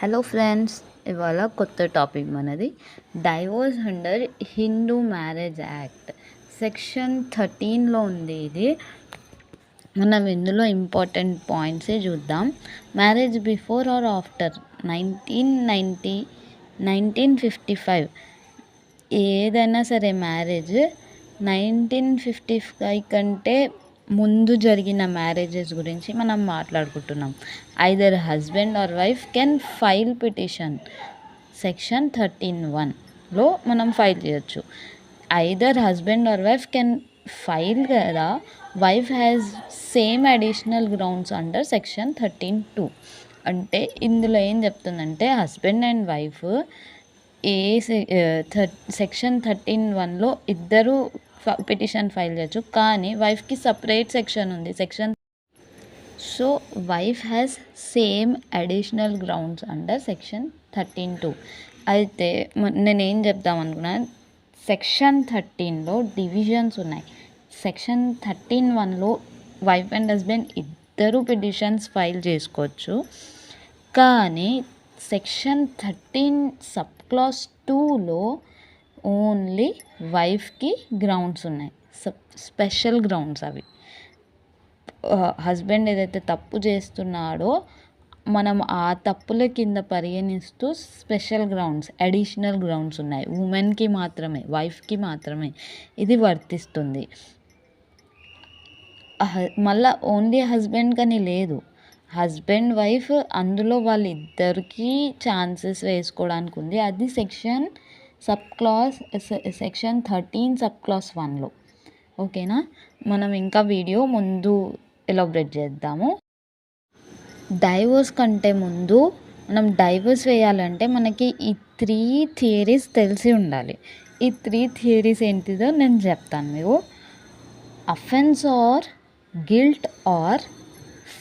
Hello friends ఇవాళ కొత్త topic మనది. Divorce under Hindu marriage act section థర్టీన్లో ఉంది ఇది. మనం ఇందులో ఇంపార్టెంట్ పాయింట్సే చూద్దాం. Marriage before or after nineteen ninety nineteen fifty five ఏదైనా సరే మ్యారేజ్ నైన్టీన్ ఫిఫ్టీ ఫైవ్ కంటే ముందు జరిగిన మ్యారేజెస్ గురించి మనం మాట్లాడుకుంటున్నాం. Either husband or wife can file petition section thirteen వన్లో మనం ఫైల్ చేయొచ్చు. Either husband or wife can file కదా wife has same additional grounds under section thirteen two అంటే ఇందులో ఏం చెప్తుందంటే husband and wife a section thirteen వన్లో ఇద్దరు పిటిషన్ ఫైల్ చేయొచ్చు. కానీ వైఫ్కి సపరేట్ సెక్షన్ ఉంది. Section so wife has same additional grounds under section thirteen two అయితే నేనేం చెప్దాం అనుకున్నా సెక్షన్ థర్టీన్లో డివిజన్స్ ఉన్నాయి. సెక్షన్ థర్టీన్ వన్లో వైఫ్ అండ్ హస్బెండ్ ఇద్దరు పిటిషన్స్ ఫైల్ చేసుకోవచ్చు. కానీ సెక్షన్ థర్టీన్ సబ్ క్లాస్ టూలో ఓన్లీ వైఫ్కి గ్రౌండ్స్ ఉన్నాయి. స్పెషల్ గ్రౌండ్స్ అవి. హస్బెండ్ ఏదైతే తప్పు చేస్తున్నాడో మనం ఆ తప్పుల కింద పరిగణిస్తూ స్పెషల్ గ్రౌండ్స్ అడిషనల్ గ్రౌండ్స్ ఉన్నాయి. ఉమెన్కి మాత్రమే వైఫ్కి మాత్రమే ఇది వర్తిస్తుంది. మళ్ళా ఓన్లీ హస్బెండ్ కానీ లేదు. హస్బెండ్ వైఫ్ అందులో వాళ్ళిద్దరికీ ఛాన్సెస్ వేసుకోవడానికి ఉంది. అది section sub clause section thirteen sub clause వన్లో. ఓకేనా? మనం ఇంకా వీడియో ముందు ఎలాబరేట్ చేద్దాము. డైవోర్స్ కంటే ముందు మనం డైవోర్స్ వేయాలంటే మనకి ఈ త్రీ థియరీస్ తెలిసి ఉండాలి. ఈ త్రీ థియరీస్ ఏంటిదో నేను చెప్తాను మీకు. Offence or guilt or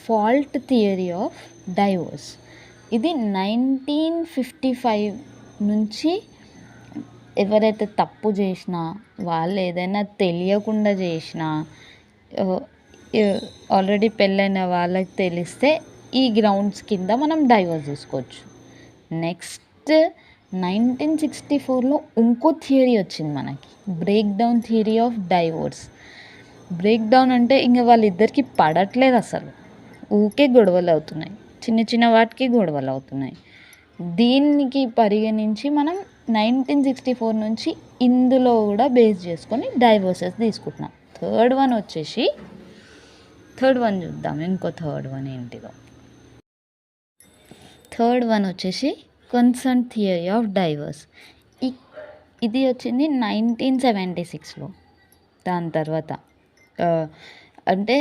fault theory of divorce. ఇది నైన్టీన్ ఫిఫ్టీ ఫైవ్ నుంచి ఎవరైతే తప్పు చేసినా వాళ్ళు ఏదైనా తెలియకుండా చేసినా ఆల్రెడీ పెళ్ళైన వాళ్ళకి తెలిస్తే ఈ గ్రౌండ్స్ కింద మనం డైవర్స్ తీసుకోవచ్చు నెక్స్ట్ నైన్టీన్ సిక్స్టీ ఫోర్లో ఇంకో థియరీ వచ్చింది మనకి. Breakdown theory of divorce breakdown అంటే ఇంకా వాళ్ళిద్దరికి పడట్లేదు అసలు. ఊకే గొడవలు అవుతున్నాయి. చిన్న చిన్న వాటికి గొడవలు అవుతున్నాయి. దీనికి పరిగణించి మనం నైన్టీన్ సిక్స్టీ ఫోర్ నుంచి ఇందులో కూడా బేస్ చేసుకొని డైవర్సెస్ తీసుకుంటున్నాం. థర్డ్ వన్ వచ్చేసి థర్డ్ వన్ చూద్దాం ఇంకో థర్డ్ వన్ ఏంటిదో. థర్డ్ వన్ వచ్చేసి కన్సర్న్ థియరీ ఆఫ్ డైవర్స్. ఇది వచ్చింది నైన్టీన్ సెవెంటీ సిక్స్లో. దాని తర్వాత అంటే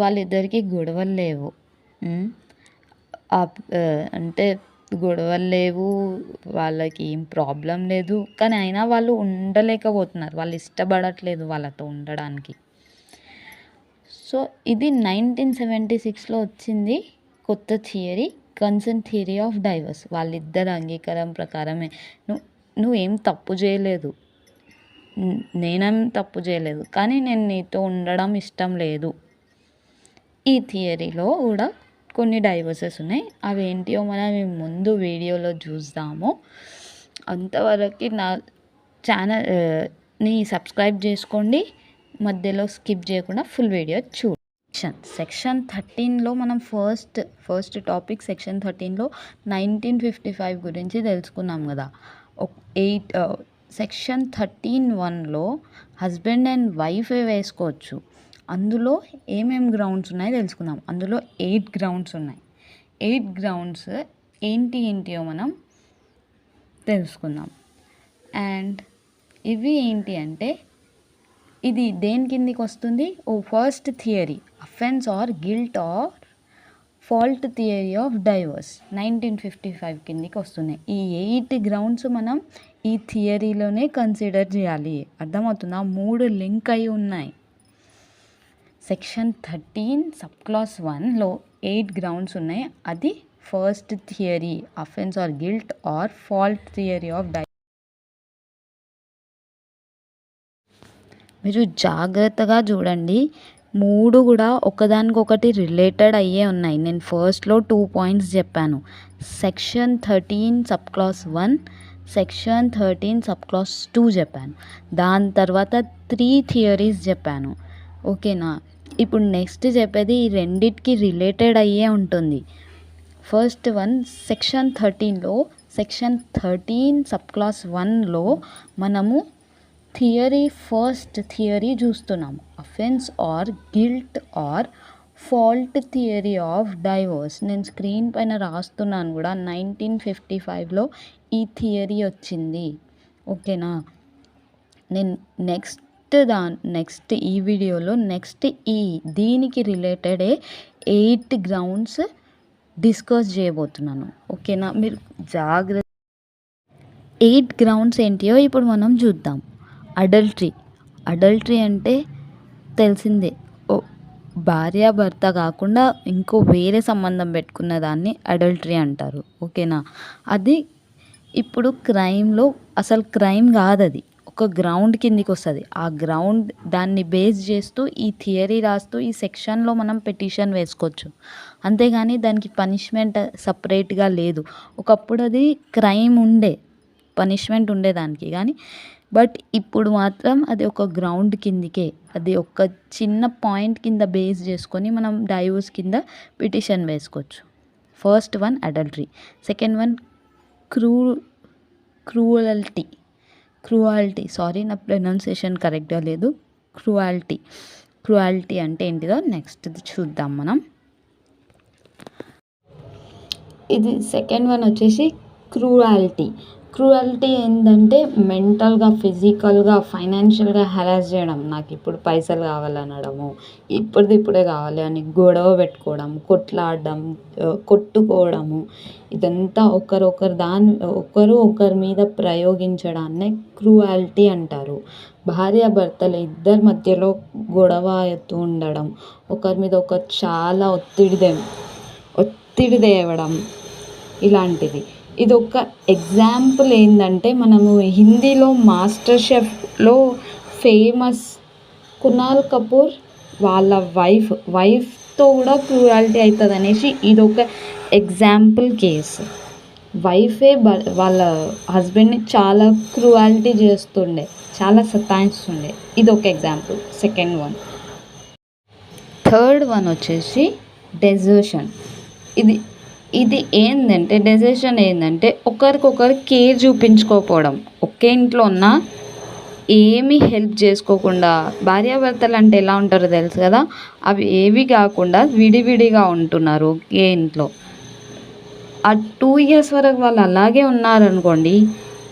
వాళ్ళిద్దరికి గొడవలు లేవు. అంటే గొడవలు లేవు వాళ్ళకి ఏం ప్రాబ్లం లేదు. కానీ అయినా వాళ్ళు ఉండలేకపోతున్నారు. వాళ్ళు ఇష్టపడట్లేదు వాళ్ళతో ఉండడానికి. సో ఇది నైన్టీన్ సెవెంటీ సిక్స్లో వచ్చింది కొత్త theory concern theory of divorce. వాళ్ళిద్దరు అంగీకారం ప్రకారమే. నువ్వు నువ్వేం తప్పు చేయలేదు. నేనేం తప్పు చేయలేదు. కానీ నేను నీతో ఉండడం ఇష్టం లేదు. ఈ థియరీలో కూడా కొన్ని డైవర్సెస్ ఉన్నాయి. అవి ఏంటియో మనం ముందు వీడియోలో చూద్దాము అంతవరకు నా ఛానల్ని సబ్స్క్రైబ్ చేసుకోండి. మధ్యలో స్కిప్ చేయకుండా ఫుల్ వీడియో చూడండి సెక్షన్ సెక్షన్ థర్టీన్లో మనం ఫస్ట్ ఫస్ట్ టాపిక్ సెక్షన్ థర్టీన్లో నైన్టీన్ ఫిఫ్టీ ఫైవ్ గురించి తెలుసుకున్నాం కదా. ఎయిట్ సెక్షన్ థర్టీన్ వన్లో హస్బెండ్ అండ్ వైఫ్ వేసుకోవచ్చు. అందులో ఏమేమి గ్రౌండ్స్ ఉన్నాయో తెలుసుకుందాం. అందులో ఎయిట్ గ్రౌండ్స్ ఉన్నాయి. ఎయిట్ గ్రౌండ్స్ ఏంటి ఏంటియో మనం తెలుసుకుందాం. అండ్ ఇవి ఏంటి అంటే ఇది దేని కిందికి వస్తుంది? ఓ first theory offence or guilt or fault theory of divorce nineteen fifty five కిందికి వస్తున్నాయి. ఈ ఎయిట్ గ్రౌండ్స్ మనం ఈ థియరీలోనే కన్సిడర్ చేయాలి. అర్థమవుతుందా? మూడు లింక్ అయి ఉన్నాయి. సెక్షన్ థర్టీన్ సబ్ క్లాస్ వన్లో ఎయిట్ గ్రౌండ్స్ ఉన్నాయి. అది first theory offence or guilt or fault theory of die. మీరు జాగ్రత్తగా చూడండి. మూడు కూడా ఒకదానికొకటి రిలేటెడ్ అయ్యే ఉన్నాయి. నేను ఫస్ట్లో టూ పాయింట్స్ చెప్పాను. Section thirteen sub clause one section thirteen sub clause two చెప్పాను. దాని తర్వాత త్రీ థియరీస్ చెప్పాను. ఓకేనా? ఇప్పుడు నెక్స్ట్ చెప్పేది ఈ రెండిటికి రిలేటెడ్ అయ్యే ఉంటుంది. ఫస్ట్ వన్ సెక్షన్ థర్టీన్లో సెక్షన్ థర్టీన్ సబ్ క్లాస్ వన్లో మనము థియరీ ఫస్ట్ థియరీ చూస్తున్నాము. Offence or guilt or fault theory of divorce నేను స్క్రీన్ పైన రాస్తున్నాను కూడా నైన్టీన్ ఫిఫ్టీ ఫైవ్లో ఈ థియరీ వచ్చింది. ఓకేనా నేను నెక్స్ట్ నెక్స్ట్ దా నెక్స్ట్ ఈ వీడియోలో నెక్స్ట్ ఈ దీనికి రిలేటెడే ఎయిట్ గ్రౌండ్స్ డిస్కస్ చేయబోతున్నాను. ఓకేనా? మీరు జాగ్రత్త ఎయిట్ గ్రౌండ్స్ ఏంటియో ఇప్పుడు మనం చూద్దాం. అడల్టరీ. అడల్టరీ అంటే తెలిసిందే. ఓ భార్య భర్త కాకుండా ఇంకో వేరే సంబంధం పెట్టుకున్న దాన్ని అడల్టరీ అంటారు. ఓకేనా? అది ఇప్పుడు క్రైమ్లో అసలు క్రైమ్ కాదు అది ఒక గ్రౌండ్ కిందికి వస్తుంది. ఆ గ్రౌండ్ దాన్ని బేస్ చేస్తూ ఈ థియరీ రాస్తూ ఈ సెక్షన్లో మనం పిటిషన్ వేసుకోవచ్చు. అంతేగాని దానికి పనిష్మెంట్ సపరేట్గా లేదు. ఒకప్పుడు అది క్రైమ్ ఉండే పనిష్మెంట్ ఉండేదానికి కానీ బట్ ఇప్పుడు మాత్రం అది ఒక గ్రౌండ్ కిందికే అది ఒక చిన్న పాయింట్ కింద బేస్ చేసుకొని మనం డైవోర్స్ కింద పిటిషన్ వేసుకోవచ్చు. First one adultery second one cru cruelty cruelty. Sorry నా ప్రొనౌన్సియేషన్ కరెక్ట్గా లేదు. క్రూయాలిటీ క్రువాలిటీ అంటే ఏంటిదో నెక్స్ట్ చూద్దాం మనం. ఇది సెకండ్ వన్ వచ్చేసి క్రూయాలిటీ క్రూయల్టీ ఏంటంటే మెంటల్గా ఫిజికల్గా ఫైనాన్షియల్గా హెరాస్ చేయడం. నాకు ఇప్పుడు పైసలు కావాలనడము ఇప్పుడుది ఇప్పుడే కావాలి అని గొడవ పెట్టుకోవడం కొట్లాడడం కొట్టుకోవడము ఇదంతా ఒకరొకరు దాని ఒకరు ఒకరి మీద ప్రయోగించడాన్నే క్రూయాలిటీ అంటారు. భార్యాభర్తలు ఇద్దరి మధ్యలో గొడవ అవుతూ ఉండడం ఒకరి మీద ఒకరు చాలా ఒత్తిడి దే ఒత్తిడి తేవడం ఇలాంటిది. ఇది ఒక ఎగ్జాంపుల్ ఏంటంటే మనము హిందీలో మాస్టర్ షెఫ్లో ఫేమస్ కునాల్ కపూర్ వాళ్ళ వైఫ్ వైఫ్తో కూడా క్రూయాలిటీ అవుతుంది అనేసి ఇది ఒక ఎగ్జాంపుల్ కేసు వైఫే బ వాళ్ళ హస్బెండ్ని చాలా క్రూయాలిటీ చేస్తుండే చాలా సతాయిస్తుండే. ఇది ఒక example second one third one వచ్చేసి డెజర్షన్ ఇది ఇది ఏంటంటే డెసిషన్ ఏంటంటే ఒకరికొకరు కేర్ చూపించుకోకపోవడం. ఒకే ఇంట్లో ఉన్న ఏమీ హెల్ప్ చేసుకోకుండా భార్యాభర్తలు అంటే ఎలా ఉంటారో తెలుసు కదా? అవి ఏవి కాకుండా విడివిడిగా ఉంటున్నారు ఒకే ఇంట్లో. ఆ టూ ఇయర్స్ వరకు వాళ్ళు అలాగే ఉన్నారనుకోండి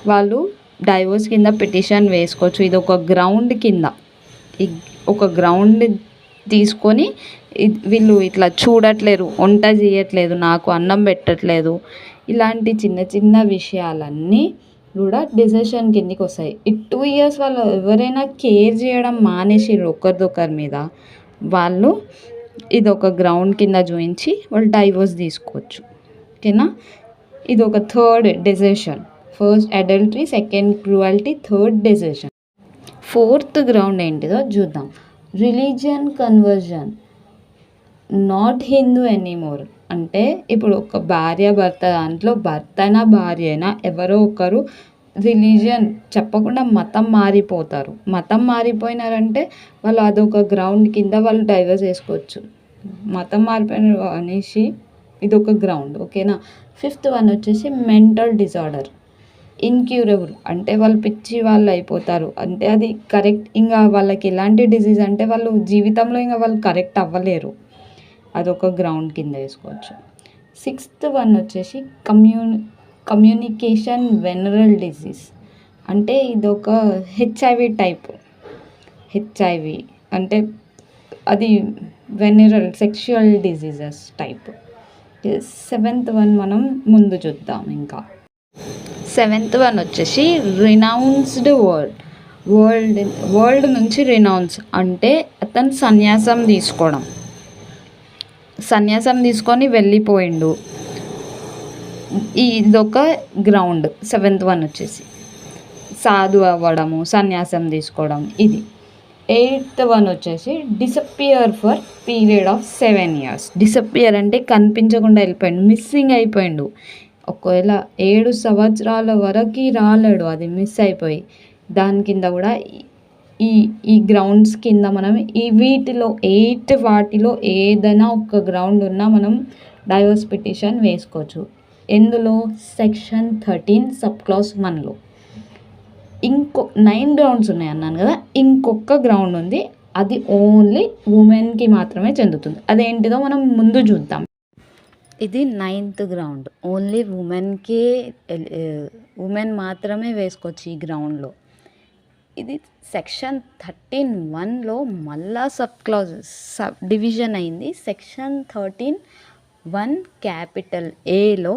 వాళ్ళు డైవోర్స్ కింద పిటిషన్ వేసుకోవచ్చు. ఇది ఒక గ్రౌండ్ కింద. ఒక గ్రౌండ్ తీసుకొని వీళ్ళు ఇట్లా చూడట్లేరు వంట చేయట్లేదు నాకు అన్నం పెట్టట్లేదు. ఇలాంటి చిన్న చిన్న విషయాలన్నీ కూడా డిసిషన్ కిందికి వస్తాయి. ఈ టూ ఇయర్స్ వాళ్ళు ఎవరైనా కేర్ చేయడం మానేసిర్రు ఒకరిదొకరి మీద. వాళ్ళు ఇది ఒక గ్రౌండ్ కింద చూపించి వాళ్ళు డైవోర్స్ తీసుకోవచ్చు. ఓకేనా? ఇది ఒక third decision. First adultery second cruelty third decision. Fourth ground ఏంటిదో చూద్దాం. Religion conversion not Hindu anymore. అంటే ఇప్పుడు ఒక భార్య భర్త దాంట్లో భర్తనా భార్యనా ఎవరో ఒకరు రిలీజియన్ చెప్పకుండా మతం మారిపోతారు. మతం మారిపోయినారంటే వాళ్ళు అదొక గ్రౌండ్ కింద వాళ్ళు డైవర్స్ చేసుకోవచ్చు. మతం మారిపోయినారు అనేసి ఇది ఒక గ్రౌండ్ ఓకేనా? ఫిఫ్త్ వన్ వచ్చేసి మెంటల్ డిజార్డర్. ఇన్క్యూరబుల్ అంటే వాళ్ళు పిచ్చి వాళ్ళు అయిపోతారు. అంటే అది కరెక్ట్ ఇంకా వాళ్ళకి ఎలాంటి డిజీజ్ అంటే వాళ్ళు జీవితంలో ఇంకా వాళ్ళు కరెక్ట్ అవ్వలేరు. అదొక గ్రౌండ్ కింద వేసుకోవచ్చు. సిక్స్త్ వన్ వచ్చేసి కమ్యూని కమ్యూనికేషన్ వెనరల్ డిసీజ్ అంటే ఇదొక హెచ్ఐవి టైప్ హెచ్ఐవి అంటే అది venereal sexual diseases type seventh one మనం ముందు చూద్దాం ఇంకా. సెవెంత్ వన్ వచ్చేసి రినౌన్స్డ్ వరల్డ్ వరల్డ్ వరల్డ్ నుంచి రినౌన్స్ అంటే అతను సన్యాసం తీసుకోవడం. సన్యాసం తీసుకొని వెళ్ళిపోయిండు. ఇదొక గ్రౌండ్ సెవెంత్ వన్ వచ్చేసి. సాధు అవ్వడము సన్యాసం తీసుకోవడం ఇది. ఎయిత్ వన్ వచ్చేసి disappear for period of seven years disappear అంటే కనిపించకుండా వెళ్ళిపోయిండు మిస్సింగ్ అయిపోయిండు. ఒకవేళ ఏడు సంవత్సరాల వరకు రాలేడు అది మిస్ అయిపోయి దాని కింద కూడా ఈ ఈ గ్రౌండ్స్ కింద మనం ఈ వీటిలో ఎయిట్ వాటిలో ఏదైనా ఒక గ్రౌండ్ ఉన్నా మనం డైవర్స్ పిటిషన్ వేసుకోవచ్చు. ఎందులో? సెక్షన్ థర్టీన్ సబ్ క్లాస్ వన్లో. ఇంకో నైన్ గ్రౌండ్స్ ఉన్నాయి అన్నాను కదా ఇంకొక గ్రౌండ్ ఉంది అది ఓన్లీ ఉమెన్కి మాత్రమే చెందుతుంది. అదేంటిదో మనం ముందు చూద్దాం. ఇది నైన్త్ గ్రౌండ్. ఓన్లీ ఉమెన్కే ఉమెన్ మాత్రమే వేసుకోవచ్చు ఈ గ్రౌండ్లో. ఇది సెక్షన్ థర్టీన్ వన్లో మళ్ళా సబ్ క్లాజ్ సబ్ డివిజన్ అయింది. సెక్షన్ థర్టీన్ వన్ క్యాపిటల్ ఏలో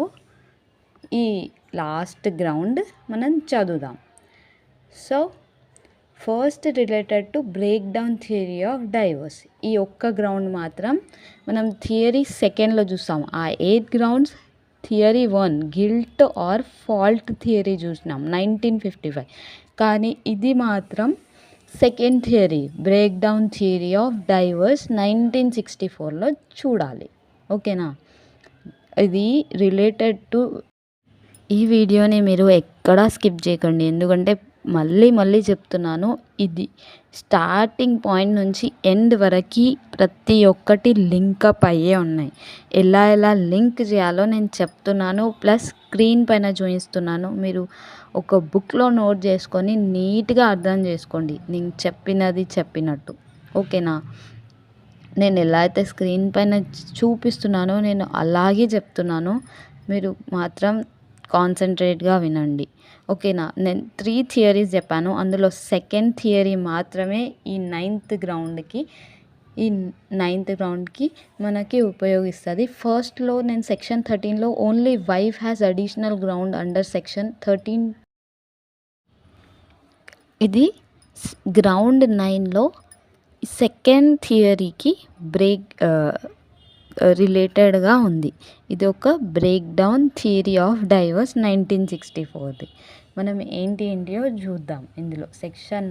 ఈ లాస్ట్ గ్రౌండ్ మనం చదువుదాం. So first related to break down theory of divorce. ఈ ఒక్క గ్రౌండ్ మాత్రం మనం థియరీ సెకండ్లో చూస్తాం. ఆ eight grounds theory one guilt or fault theory చూసినాం నైన్టీన్ ఫిఫ్టీ ఫైవ్. కానీ ఇది మాత్రం second theory break down theory of divorce nineteen sixty ఫోర్లో చూడాలి. ఓకేనా? ఇది రిలేటెడ్ టు ఈ వీడియోని మీరు ఎక్కడా స్కిప్ చేయకండి. ఎందుకంటే మళ్ళీ మళ్ళీ చెప్తున్నాను. ఇది స్టార్టింగ్ పాయింట్ నుంచి ఎండ్ వరకు ప్రతి ఒక్కటి లింకప్ అయ్యే ఉన్నాయి. ఎలా ఎలా లింక్ చేయాలో నేను చెప్తున్నాను. ప్లస్ స్క్రీన్ పైన చూపిస్తున్నాను. మీరు ఒక బుక్లో నోట్ చేసుకొని నీట్గా అర్థం చేసుకోండి. నేను చెప్పినది చెప్పినట్టు. ఓకేనా? నేను ఎలా అయితే స్క్రీన్ పైన చూపిస్తున్నానో నేను అలాగే చెప్తున్నాను. మీరు మాత్రం కాన్సన్ట్రేట్గా వినండి. ఓకేనా నేను త్రీ థియరీస్ చెప్పాను. అందులో సెకండ్ థియరీ మాత్రమే ఈ నైన్త్ గ్రౌండ్కి ఈ నైన్త్ గ్రౌండ్కి మనకి ఉపయోగిస్తుంది. ఫస్ట్లో నేను section థర్టీన్లో only wife has additional ground under section thirteen ఇది గ్రౌండ్ నైన్లో సెకండ్ థియరీకి బ్రేక్ Uh, రిలేటెడ్గా ఉంది. ఇది ఒక break down theory of divorce nineteen sixty ఫోర్ది మనం ఏంటి ఏంటియో చూద్దాం. ఇందులో section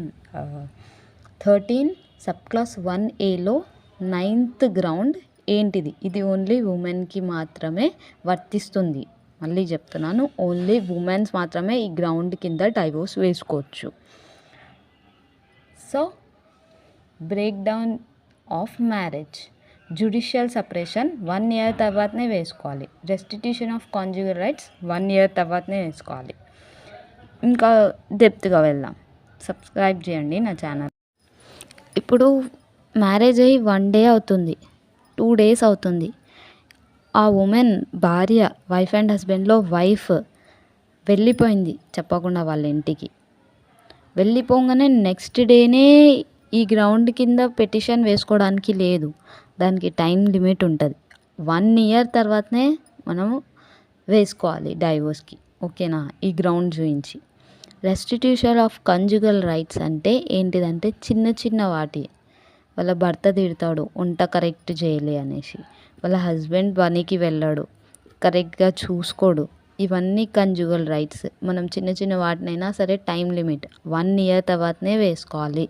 thirteen sub clause one ఏలో నైన్త్ గ్రౌండ్ ఏంటిది? ఇది ఓన్లీ ఉమెన్కి మాత్రమే వర్తిస్తుంది. మళ్ళీ చెప్తున్నాను ఓన్లీ ఉమెన్స్ మాత్రమే ఈ గ్రౌండ్ కింద డైవోర్స్ వేసుకోవచ్చు. So break down of marriage judicial separation one year తర్వాతనే వేసుకోవాలి. Restitution of conjugal rights one year తర్వాతనే వేసుకోవాలి. ఇంకా డెప్త్గా వెళ్దాం. సబ్స్క్రైబ్ చేయండి నా ఛానల్ ఇప్పుడు మ్యారేజ్ అయ్యి వన్ డే అవుతుంది. టూ డేస్ అవుతుంది. ఆ ఉమెన్ భార్య వైఫ్ అండ్ హస్బెండ్లో వైఫ్ వెళ్ళిపోయింది చెప్పకుండా వాళ్ళ ఇంటికి. వెళ్ళిపోగానే నెక్స్ట్ డేనే ఈ గ్రౌండ్ కింద పెటిషన్ వేసుకోవడానికి లేదు. దానికి టైం లిమిట్ ఉంటుంది. వన్ ఇయర్ తర్వాతనే మనము వేసుకోవాలి డైవోర్స్కి. ఓకేనా? ఈ గ్రౌండ్ చూపించి రెస్టిట్యూషన్ ఆఫ్ కంజుగల్ రైట్స్ అంటే ఏంటిదంటే చిన్న చిన్న వాటి. వాళ్ళ భర్త తిడతాడు వంట కరెక్ట్ చేయలే అనేసి. వాళ్ళ హస్బెండ్ పనికి వెళ్ళాడు కరెక్ట్గా చూసుకోడు. ఇవన్నీ కంజుగల్ రైట్స్. మనం చిన్న చిన్న వాటినైనా సరే టైం లిమిట్. వన్ ఇయర్ తర్వాతనే వేసుకోవాలి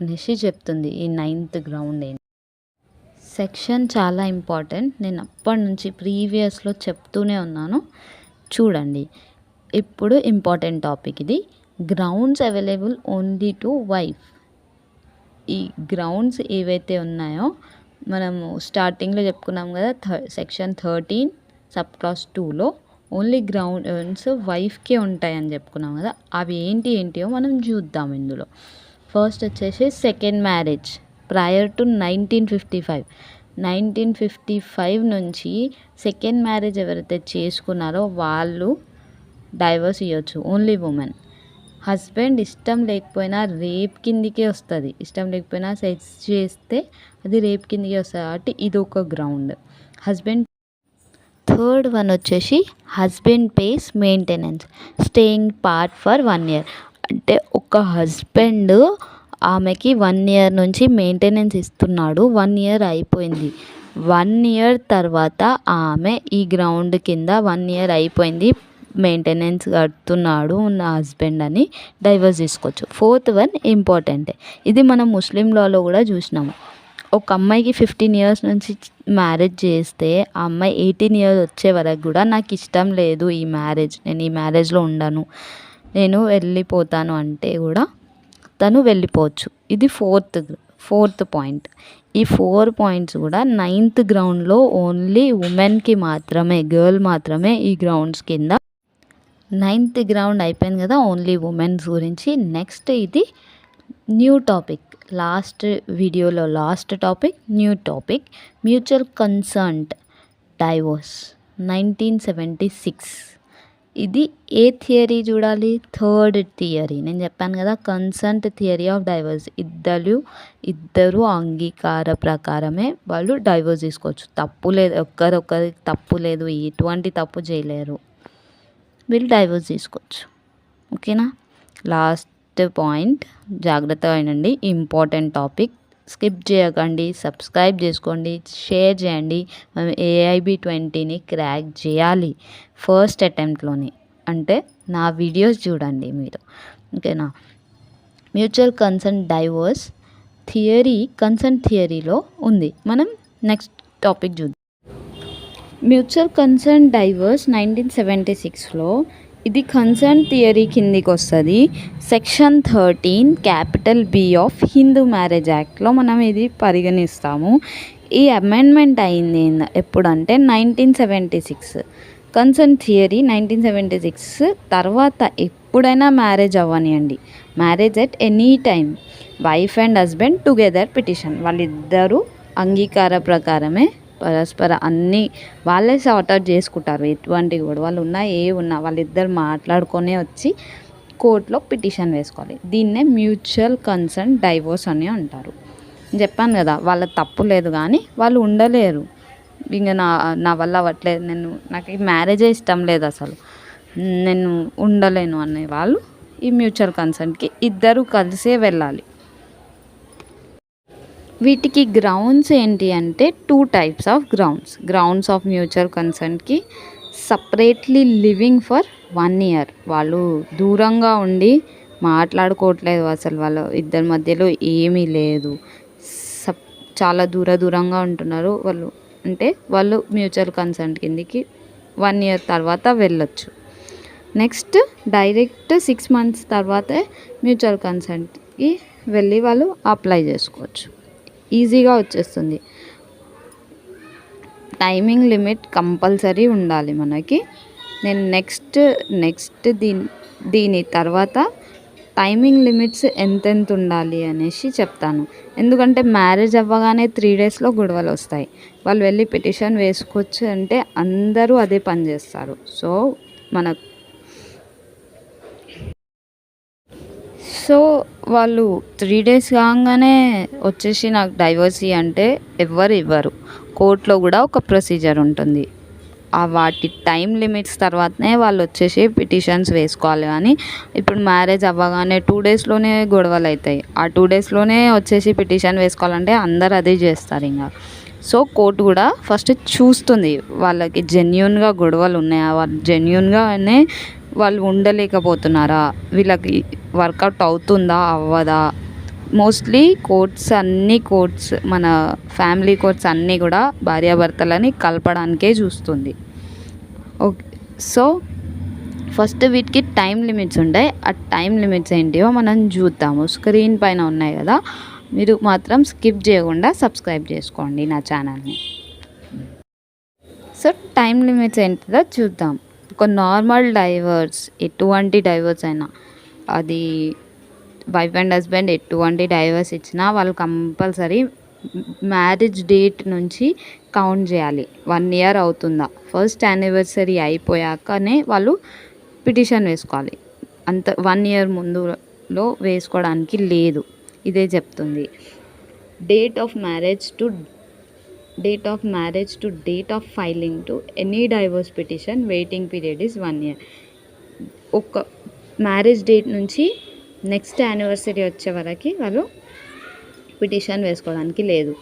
అనేసి చెప్తుంది ఈ నైన్త్ గ్రౌండ్ ఏంటి? సెక్షన్ చాలా ఇంపార్టెంట్. నేను అప్పటి నుంచి ప్రీవియస్లో చెప్తూనే ఉన్నాను. చూడండి. ఇప్పుడు ఇంపార్టెంట్ టాపిక్ ఇది. Grounds available only to wife. ఈ గ్రౌండ్స్ ఏవైతే ఉన్నాయో మనము స్టార్టింగ్లో చెప్పుకున్నాం కదా థర్ సెక్షన్ థర్టీన్ సబ్ క్లాస్ టూలో ఓన్లీ గ్రౌండ్స్ వైఫ్కే ఉంటాయని చెప్పుకున్నాం కదా అవి ఏంటి ఏంటియో మనం చూద్దాం ఇందులో. ఫస్ట్ వచ్చేసి second marriage. Prior to nineteen fifty five nineteen fifty five నుంచి సెకండ్ మ్యారేజ్ ఎవరైతే చేసుకున్నారో వాళ్ళు డైవర్స్ ఇవ్వచ్చు ఓన్లీ ఉమెన్ హస్బెండ్ ఇష్టం లేకపోయినా రేప్ కిందికే వస్తుంది. ఇష్టం లేకపోయినా సెక్స్ చేస్తే అది రేప్ కిందికే వస్తుంది కాబట్టి ఇది ఒక గ్రౌండ్ హస్బెండ్ థర్డ్ వన్ వచ్చేసి husband pays maintenance staying part for one year అంటే ఒక హస్బెండ్ ఆమెకి వన్ ఇయర్ నుంచి మెయింటెనెన్స్ ఇస్తున్నాడు. వన్ ఇయర్ అయిపోయింది. వన్ ఇయర్ తర్వాత ఆమె ఈ గ్రౌండ్ కింద వన్ ఇయర్ అయిపోయింది మెయింటెనెన్స్ కడుతున్నాడు నా హస్బెండ్ అని డైవర్స్ తీసుకోవచ్చు ఫోర్త్ వన్ ఇంపార్టెంటే. ఇది మనం ముస్లిం లాలో కూడా చూసినాము. ఒక అమ్మాయికి ఫిఫ్టీన్ ఇయర్స్ నుంచి మ్యారేజ్ చేస్తే ఆ అమ్మాయి ఎయిటీన్ ఇయర్స్ వచ్చే వరకు కూడా నాకు ఇష్టం లేదు ఈ మ్యారేజ్. నేను ఈ మ్యారేజ్లో ఉండను. నేను వెళ్ళిపోతాను అంటే కూడా తను వెళ్ళిపోవచ్చు. ఇది ఫోర్త్ ఫోర్త్ పాయింట్. ఈ ఫోర్ పాయింట్స్ కూడా నైన్త్ గ్రౌండ్లో ఓన్లీ ఉమెన్కి మాత్రమే గర్ల్ మాత్రమే ఈ గ్రౌండ్స్ కింద. నైన్త్ గ్రౌండ్ అయిపోయింది కదా ఓన్లీ ఉమెన్స్ గురించి. నెక్స్ట్ ఇది న్యూ టాపిక్. లాస్ట్ వీడియోలో last topic new topic. Mutual concern divorce nineteen seventy six. ఇది ఏ థియరీ చూడాలి? Third theory. నేను చెప్పాను కదా కన్సంట్ థియరీ ఆఫ్ డైవర్స్. ఇద్దరు ఇద్దరు అంగీకార ప్రకారమే వాళ్ళు డైవర్స్ తీసుకోవచ్చు. తప్పు లేదు ఒక్కరొక్కరి తప్పు లేదు ఎటువంటి తప్పు చేయలేరు. వీళ్ళు డైవర్స్ తీసుకోవచ్చు. ఓకేనా? Last point. జాగ్రత్తగా వినండి. Important topic. స్కిప్ చేయకండి సబ్స్క్రైబ్ చేసుకోండి షేర్ చేయండి. మనం ఏఐబి ట్వంటీని క్రాక్ చేయాలి ఫస్ట్ అటెంప్ట్లోనే. అంటే నా వీడియోస్ చూడండి మీరు. ఓకేనా? Mutual concern divorce theory concern థియరీలో ఉంది. మనం నెక్స్ట్ టాపిక్ చూద్దాం. Mutual concern divorce nineteen seventy సిక్స్లో ఇది కన్సర్న్ థియరీ కిందికి వస్తుంది section thirteen capital B of Hindu marriage యాక్ట్లో మనం ఇది పరిగణిస్తాము. ఈ అమెండ్మెంట్ అయింది ఎప్పుడంటే nineteen seventy six. Concern theory nineteen seventy six తర్వాత ఎప్పుడైనా marriage అవ్వనియండి. Marriage at any time wife and husband together petition. వాళ్ళిద్దరూ అంగీకార ప్రకారమే పరస్పర అన్నీ వాళ్ళే సార్ట్అవుట్ చేసుకుంటారు. ఎటువంటి గొడవలు ఉన్నా ఏ ఉన్నా వాళ్ళిద్దరు మాట్లాడుకొని వచ్చి కోర్టులో పిటిషన్ వేసుకోవాలి. దీన్నే మ్యూచువల్ కన్సర్న్ డైవోర్స్ అని అంటారు. చెప్పాను కదా వాళ్ళ తప్పు లేదు కానీ వాళ్ళు ఉండలేరు. ఇంకా నా నా వల్ల అవ్వట్లేదు. నేను నాకు ఈ మ్యారేజే ఇష్టం లేదు అసలు. నేను ఉండలేను అనే వాళ్ళు ఈ మ్యూచువల్ కన్సర్న్కి ఇద్దరు కలిసే వెళ్ళాలి. వీటికి గ్రౌండ్స్ ఏంటి అంటే two types of grounds grounds of mutual కన్సర్న్కి separately living for one year వాళ్ళు దూరంగా ఉండి మాట్లాడుకోవట్లేదు అసలు వాళ్ళ. ఇద్దరి మధ్యలో ఏమీ లేదు. సప్ చాలా దూర దూరంగా ఉంటున్నారు వాళ్ళు. అంటే వాళ్ళు మ్యూచువల్ కన్సర్న్ కిందికి వన్ ఇయర్ తర్వాత వెళ్ళొచ్చు. నెక్స్ట్ డైరెక్ట్ సిక్స్ మంత్స్ తర్వాతే మ్యూచువల్ కన్సర్న్కి వెళ్ళి వాళ్ళు అప్లై చేసుకోవచ్చు. ఈజీగా వచ్చేస్తుంది. టైమింగ్ లిమిట్ కంపల్సరీ ఉండాలి మనకి. నేను నెక్స్ట్ నెక్స్ట్ దీని దీని తర్వాత టైమింగ్ లిమిట్స్ ఎంతెంత ఉండాలి అనేసి చెప్తాను. ఎందుకంటే మ్యారేజ్ అవ్వగానే త్రీ డేస్లో గొడవలు వస్తాయి. వాళ్ళు వెళ్ళి పిటిషన్ వేసుకోవచ్చు అంటే అందరూ అదే పని చేస్తారు. సో మన సో వాళ్ళు త్రీ డేస్ కాగానే వచ్చేసి నాకు డైవర్సీ అంటే ఎవ్వరు ఇవ్వరు. కోర్టులో కూడా ఒక ప్రొసీజర్ ఉంటుంది. ఆ వాటి టైం లిమిట్స్ తర్వాతనే వాళ్ళు వచ్చేసి పిటిషన్స్ వేసుకోవాలి కానీ ఇప్పుడు మ్యారేజ్ అవ్వగానే టూ డేస్లోనే గొడవలు అవుతాయి ఆ టూ డేస్లోనే వచ్చేసి పిటిషన్ వేసుకోవాలంటే అందరు అదే చేస్తారు ఇంకా సో కోర్టు కూడా ఫస్ట్ చూస్తుంది. వాళ్ళకి జెన్యున్గా గొడవలు ఉన్నాయా? వాళ్ళు జెన్యున్గానే వాళ్ళు ఉండలేకపోతున్నారా? వీళ్ళకి వర్కౌట్ అవుతుందా? అవ్వదా? మోస్ట్లీ కోర్ట్స్ అన్ని కోర్ట్స్ మన ఫ్యామిలీ కోర్ట్స్ అన్నీ కూడా భార్యాభర్తలని కలపడానికే చూస్తుంది. ఓకే సో ఫస్ట్ వీటికి టైం లిమిట్స్ ఉంటాయి. ఆ టైం లిమిట్స్ ఏంటివో మనం చూద్దాము. స్క్రీన్ పైన ఉన్నాయి కదా. మీరు మాత్రం స్కిప్ చేయకుండా సబ్స్క్రైబ్ చేసుకోండి నా ఛానల్ని సో టైం లిమిట్స్ ఏంటిదో చూద్దాం. ఒక నార్మల్ డైవర్స్ ఎటువంటి డైవర్స్ అయినా. అది వైఫ్ అండ్ హస్బెండ్ ఎటువంటి డైవర్స్ ఇచ్చినా వాళ్ళు కంపల్సరీ మ్యారేజ్ డేట్ నుంచి కౌంట్ చేయాలి. వన్ ఇయర్ అవుతుందా. ఫస్ట్ యానివర్సరీ అయిపోయాకనే వాళ్ళు పిటిషన్ వేసుకోవాలి. అంత వన్ ఇయర్ ముందులో వేసుకోవడానికి లేదు. ఇదే చెప్తుంది. Date of marriage to date of marriage to date of filing to any divorce petition waiting period is one year ఒక మ్యారేజ్ డేట్ నుంచి నెక్స్ట్ యానివర్సరీ వచ్చే వరకు వాళ్ళు పిటిషన్ వేసుకోవడానికి లేదు.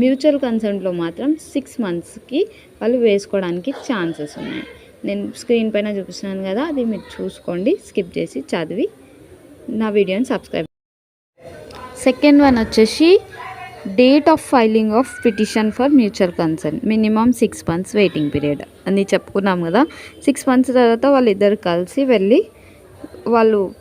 మ్యూచువల్ కన్సర్న్లో మాత్రం సిక్స్ మంత్స్కి వాళ్ళు వేసుకోవడానికి ఛాన్సెస్ ఉన్నాయి. నేను స్క్రీన్ పైన చూపిస్తున్నాను కదా అది మీరు చూసుకోండి స్కిప్ చేసి చదివి నా వీడియోని సబ్స్క్రైబ్ సెకండ్ వన్ వచ్చేసి date of filing of petition for mutual concern minimum six months waiting period అని చెప్పుకున్నాం కదా. సిక్స్ మంత్స్ తర్వాత వాళ్ళిద్దరు కలిసి వెళ్ళి వాళ్ళు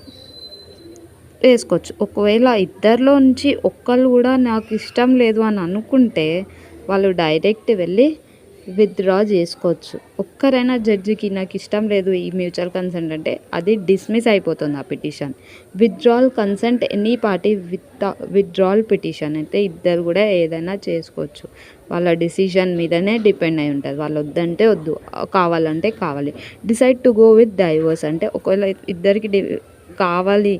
వేసుకోవచ్చు. ఒకవేళ ఇద్దరిలో నుంచి ఒక్కళ్ళు కూడా నాకు ఇష్టం లేదు అని అనుకుంటే వాళ్ళు డైరెక్ట్ వెళ్ళి విత్డ్రా చేసుకోవచ్చు. ఒక్కరైనా జడ్జికి నాకు ఇష్టం లేదు ఈ మ్యూచువల్ కన్సెంట్ అంటే అది డిస్మిస్ అయిపోతుంది ఆ petition withdrawal consent any party with withdrawal petition అయితే ఇద్దరు కూడా ఏదైనా చేసుకోవచ్చు. వాళ్ళ డిసిషన్ మీదనే డిపెండ్ అయి ఉంటుంది. వాళ్ళు వద్దంటే వద్దు కావాలంటే కావాలి. Decide to go with divorce అంటే ఒకవేళ ఇద్దరికి డి కావాలి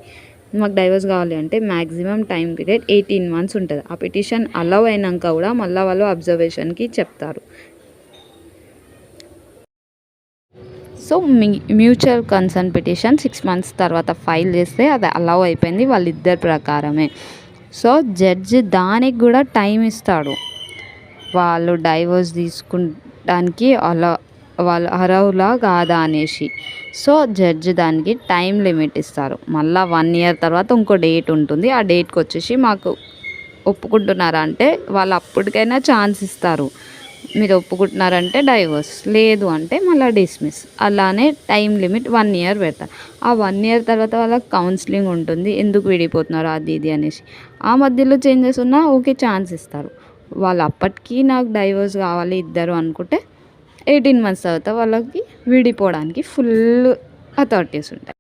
మాకు డైవర్స్ కావాలి అంటే maximum time period eighteen months ఉంటుంది. ఆ పిటిషన్ అలవ్ అయినాక కూడా మళ్ళీ వాళ్ళు అబ్జర్వేషన్కి చెప్తారు. So mutual concern petition six months తర్వాత ఫైల్ చేస్తే అది అలౌ అయిపోయింది వాళ్ళిద్దరి ప్రకారమే. సో జడ్జి దానికి కూడా టైం ఇస్తాడు. వాళ్ళు డైవోర్స్ తీసుకుంటానికి అలా వాళ్ళు అర్హులా కాదా అనేసి. సో జడ్జి దానికి టైం లిమిట్ ఇస్తారు. మళ్ళీ వన్ ఇయర్ తర్వాత ఇంకో డేట్ ఉంటుంది. ఆ డేట్కి వచ్చేసి మాకు ఒప్పుకుంటున్నారా అంటే వాళ్ళు అప్పటికైనా ఛాన్స్ ఇస్తారు. మీరు ఒప్పుకుంటున్నారంటే డైవర్స్. లేదు అంటే మళ్ళీ డిస్మిస్. అలానే టైం లిమిట్ వన్ ఇయర్ పెడతారు ఆ వన్ ఇయర్ తర్వాత వాళ్ళకి కౌన్సిలింగ్ ఉంటుంది. ఎందుకు విడిపోతున్నారు అది ఇది అనేసి. ఆ మధ్యలో చేంజెస్ ఉన్నా ఓకే ఛాన్స్ ఇస్తారు. వాళ్ళు అప్పటికీ నాకు డైవర్స్ కావాలి ఇద్దరు అనుకుంటే ఎయిటీన్ మంత్స్ తర్వాత వాళ్ళకి విడిపోవడానికి ఫుల్ అథారిటీస్ ఉంటాయి.